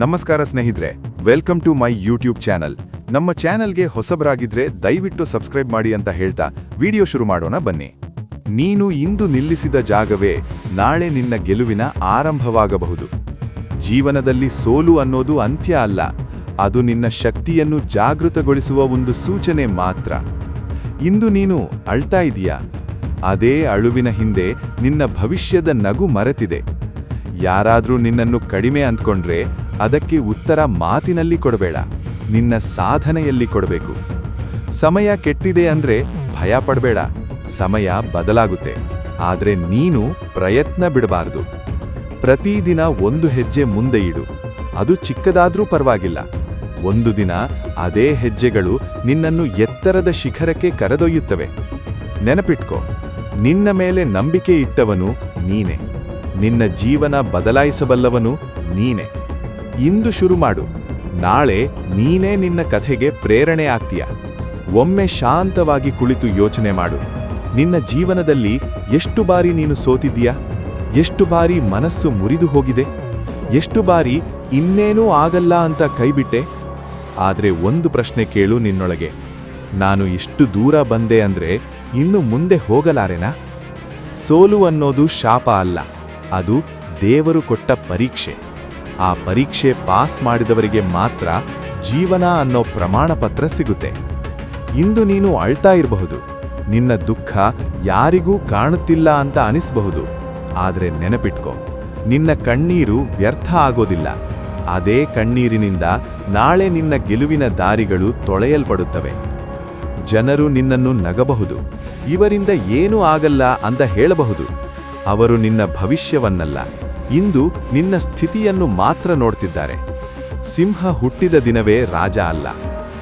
ನಮಸ್ಕಾರ ಸ್ನೇಹಿತರೆ welcome to my YouTube channel ನಮ್ಮ ಚಾನಲ್ಗೆ ಹೊಸಬರಾಗಿದ್ರೆ ದಯವಿಟ್ಟು ಸಬ್ಸ್ಕ್ರೈಬ್ ಮಾಡಿ ಅಂತ ಹೇಳ್ತಾ ವಿಡಿಯೋ ಶುರು ಮಾಡೋಣ ಬನ್ನಿ. ನೀನು ಇಂದು ನಿಲ್ಲಿಸಿದ ಜಾಗವೇ ನಾಳೆ ನಿನ್ನ ಗೆಲುವಿನ ಆರಂಭವಾಗಬಹುದು. ಜೀವನದಲ್ಲಿ ಸೋಲು ಅನ್ನೋದು ಅಂತ್ಯ ಅಲ್ಲ, ಅದು ನಿನ್ನ ಶಕ್ತಿಯನ್ನು ಜಾಗೃತಗೊಳಿಸುವ ಒಂದು ಸೂಚನೆ ಮಾತ್ರ. ಇಂದು ನೀನು ಅಳ್ತಾ ಇದೀಯಾ? ಅದೇ ಅಳುವಿನ ಹಿಂದೆ ನಿನ್ನ ಭವಿಷ್ಯದ ನಗು ಮರೆತಿದೆ. ಯಾರಾದರೂ ನಿನ್ನನ್ನು ಕಡಿಮೆ ಅಂದ್ಕೊಂಡ್ರೆ ಅದಕ್ಕೆ ಉತ್ತರ ಮಾತಿನಲ್ಲಿ ಕೊಡಬೇಡ. ನಿನ್ನ ಸಾಧನೆಯಲ್ಲಿ ಕೊಡಬೇಕು. ಸಮಯ ಕೆಟ್ಟಿದೆ ಅಂದ್ರೆ ಭಯ ಪಡಬೇಡ. ಸಮಯ ಬದಲಾಗುತ್ತೆ. ಆದ್ರೆ ನೀನು ಪ್ರಯತ್ನ ಬಿಡಬಾರದು. ಪ್ರತಿದಿನ ಒಂದು ಹೆಜ್ಜೆ ಮುಂದೆ ಇಡು. ಅದು ಚಿಕ್ಕದಾದ್ರೂ ಪರವಾಗಿಲ್ಲ. ಒಂದು ದಿನ ಅದೇ ಹೆಜ್ಜೆಗಳು ನಿನ್ನನ್ನು ಎತ್ತರದ ಶಿಖರಕ್ಕೆ ಕರೆದೊಯ್ಯುತ್ತವೆ. ನೆನಪಿಟ್ಕೋ, ನಿನ್ನ ಮೇಲೆ ನಂಬಿಕೆ ಇಟ್ಟವನು ನೀನೆ. ನಿನ್ನ ಜೀವನ ಬದಲಾಯಿಸಬಲ್ಲವನು ನೀನೆ. ಇಂದು ಶುರು ಮಾಡು. ನಾಳೆ ನೀನೇ ನಿನ್ನ ಕಥೆಗೆ ಪ್ರೇರಣೆ ಆಗ್ತೀಯ. ಒಮ್ಮೆ ಶಾಂತವಾಗಿ ಕುಳಿತು ಯೋಚನೆ ಮಾಡು. ನಿನ್ನ ಜೀವನದಲ್ಲಿ ಎಷ್ಟು ಬಾರಿ ನೀನು ಸೋತಿದ್ದೀಯಾ? ಎಷ್ಟು ಬಾರಿ ಮನಸ್ಸು ಮುರಿದು ಹೋಗಿದೆ? ಎಷ್ಟು ಬಾರಿ ಇನ್ನೇನೂ ಆಗಲ್ಲ ಅಂತ ಕೈಬಿಟ್ಟೆ? ಆದರೆ ಒಂದು ಪ್ರಶ್ನೆ ಕೇಳು ನಿನ್ನೊಳಗೆ. ನಾನು ಇಷ್ಟು ದೂರ ಬಂದೆ ಅಂದ್ರೆ ಇನ್ನು ಮುಂದೆ ಹೋಗಲಾರೆನಾ? ಸೋಲು ಅನ್ನೋದು ಶಾಪ ಅಲ್ಲ. ಅದು ದೇವರು ಕೊಟ್ಟ ಪರೀಕ್ಷೆ. ಆ ಪರೀಕ್ಷೆ ಪಾಸ್ ಮಾಡಿದವರಿಗೆ ಮಾತ್ರ ಜೀವನ ಅನ್ನೋ ಪ್ರಮಾಣ ಪತ್ರ ಸಿಗುತ್ತೆ. ಇಂದು ನೀನು ಅಳ್ತಾ ಇರಬಹುದು. ನಿನ್ನ ದುಃಖ ಯಾರಿಗೂ ಕಾಣುತ್ತಿಲ್ಲ ಅಂತ ಅನಿಸಬಹುದು. ಆದರೆ ನೆನಪಿಟ್ಕೋ, ನಿನ್ನ ಕಣ್ಣೀರು ವ್ಯರ್ಥ ಆಗೋದಿಲ್ಲ. ಅದೇ ಕಣ್ಣೀರಿನಿಂದ ನಾಳೆ ನಿನ್ನ ಗೆಲುವಿನ ದಾರಿಗಳು ತೊಳೆಯಲ್ಪಡುತ್ತವೆ. ಜನರು ನಿನ್ನನ್ನು ನಗಬಹುದು. ಇವರಿಂದ ಏನೂ ಆಗಲ್ಲ ಅಂತ ಹೇಳಬಹುದು. ಅವರು ನಿನ್ನ ಭವಿಷ್ಯವನ್ನಲ್ಲ. ಇಂದು ನಿನ್ನ ಸ್ಥಿತಿಯನ್ನು ಮಾತ್ರ ನೋಡ್ತಿದ್ದಾರೆ. ಸಿಂಹ ಹುಟ್ಟಿದ ದಿನವೇ ರಾಜ ಅಲ್ಲ.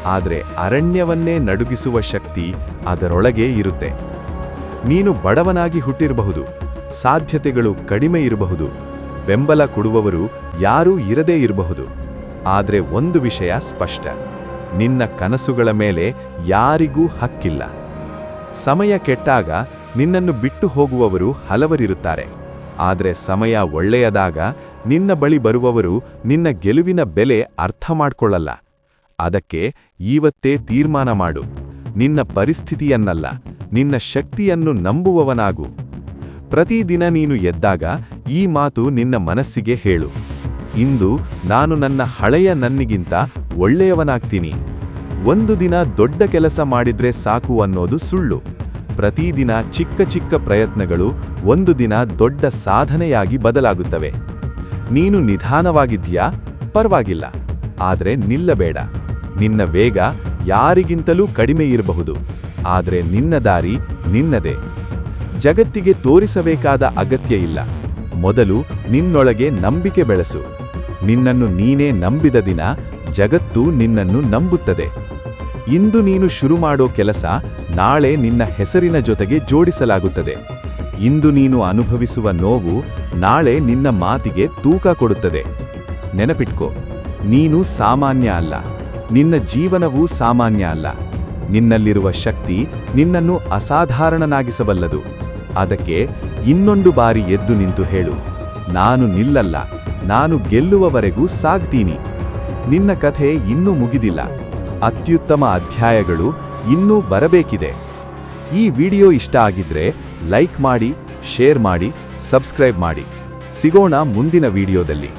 ಆದರೆ ಅರಣ್ಯವನ್ನೇ ನಡುಗಿಸುವ ಶಕ್ತಿ ಅದರೊಳಗೆ ಇರುತ್ತೆ. ನೀನು ಬಡವನಾಗಿ ಹುಟ್ಟಿರಬಹುದು. ಸಾಧ್ಯತೆಗಳು ಕಡಿಮೆ ಇರಬಹುದು. ಬೆಂಬಲ ಕೊಡುವವರು ಯಾರೂ ಇರದೇ ಇರಬಹುದು. ಆದರೆ ಒಂದು ವಿಷಯ ಸ್ಪಷ್ಟ. ನಿನ್ನ ಕನಸುಗಳ ಮೇಲೆ ಯಾರಿಗೂ ಹಕ್ಕಿಲ್ಲ. ಸಮಯ ಕೆಟ್ಟಾಗ ನಿನ್ನನ್ನು ಬಿಟ್ಟು ಹೋಗುವವರು ಹಲವರಿರುತ್ತಾರೆ. ಆದರೆ ಸಮಯ ಒಳ್ಳೆಯದಾಗ ನಿನ್ನ ಬಳಿ ಬರುವವರು ನಿನ್ನ ಗೆಲುವಿನ ಬೆಲೆ ಅರ್ಥ ಮಾಡ್ಕೊಳ್ಳಲ್ಲ ಅದಕ್ಕೆ ಈವತ್ತೇ ತೀರ್ಮಾನ ಮಾಡು. ನಿನ್ನ ಪರಿಸ್ಥಿತಿಯನ್ನಲ್ಲ, ನಿನ್ನ ಶಕ್ತಿಯನ್ನು ನಂಬುವವನಾಗು. ಪ್ರತಿದಿನ ನೀನು ಎದ್ದಾಗ ಈ ಮಾತು ನಿನ್ನ ಮನಸ್ಸಿಗೆ ಹೇಳು. ಇಂದು ನಾನು ನನ್ನ ಹಳೆಯ ನನ್ನಿಗಿಂತ ಒಳ್ಳೆಯವನಾಗ್ತೀನಿ. ಒಂದು ದಿನ ದೊಡ್ಡ ಕೆಲಸ ಮಾಡಿದ್ರೆ ಸಾಕು ಅನ್ನೋದು ಸುಳ್ಳು. ಪ್ರತಿದಿನ ಚಿಕ್ಕ ಚಿಕ್ಕ ಪ್ರಯತ್ನಗಳು ಒಂದು ದಿನ ದೊಡ್ಡ ಸಾಧನೆಯಾಗಿ ಬದಲಾಗುತ್ತವೆ. ನೀನು ನಿಧಾನವಾಗಿದ್ದೀಯಾ? ಪರವಾಗಿಲ್ಲ. ಆದರೆ ನಿಲ್ಲಬೇಡ. ನಿನ್ನ ವೇಗ ಯಾರಿಗಿಂತಲೂ ಕಡಿಮೆ ಇರಬಹುದು. ಆದರೆ ನಿನ್ನ ದಾರಿ ನಿನ್ನದೇ. ಜಗತ್ತಿಗೆ ತೋರಿಸಬೇಕಾದ ಅಗತ್ಯ ಇಲ್ಲ. ಮೊದಲು ನಿನ್ನೊಳಗೆ ನಂಬಿಕೆ ಬೆಳೆಸು. ನಿನ್ನನ್ನು ನೀನೇ ನಂಬಿದ ದಿನ ಜಗತ್ತು ನಿನ್ನನ್ನು ನಂಬುತ್ತದೆ. ಇಂದು ನೀನು ಶುರು ಮಾಡೋ ಕೆಲಸ ನಾಳೆ ನಿನ್ನ ಹೆಸರಿನ ಜೊತೆಗೆ ಜೋಡಿಸಲಾಗುತ್ತದೆ. ಇಂದು ನೀನು ಅನುಭವಿಸುವ ನೋವು ನಾಳೆ ನಿನ್ನ ಮಾತಿಗೆ ತೂಕ ಕೊಡುತ್ತದೆ. ನೆನಪಿಟ್ಕೋ, ನೀನು ಸಾಮಾನ್ಯ ಅಲ್ಲ. ನಿನ್ನ ಜೀವನವೂ ಸಾಮಾನ್ಯ ಅಲ್ಲ. ನಿನ್ನಲ್ಲಿರುವ ಶಕ್ತಿ ನಿನ್ನನ್ನು ಅಸಾಧಾರಣನಾಗಿಸಬಲ್ಲದು. ಅದಕ್ಕೆ ಇನ್ನೊಂದು ಬಾರಿ ಎದ್ದು ನಿಂತು ಹೇಳು, ನಾನು ನಿಲ್ಲಲ್ಲ, ನಾನು ಗೆಲ್ಲುವವರೆಗೂ ಸಾಗ್ತೀನಿ. ನಿನ್ನ ಕಥೆ ಇನ್ನೂ ಮುಗಿದಿಲ್ಲ. ಅತ್ಯುತ್ತಮ ಅಧ್ಯಾಯಗಳು ಇನ್ನೂ ಬರಬೇಕಿದೆ. ಈ ವಿಡಿಯೋ ಇಷ್ಟ ಆಗಿದ್ರೆ ಲೈಕ್ ಮಾಡಿ, ಶೇರ್ ಮಾಡಿ, ಸಬ್ಸ್ಕ್ರೈಬ್ ಮಾಡಿ. ಸಿಗೋಣ ಮುಂದಿನ ವಿಡಿಯೋದಲ್ಲಿ.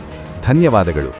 ಧನ್ಯವಾದಗಳು.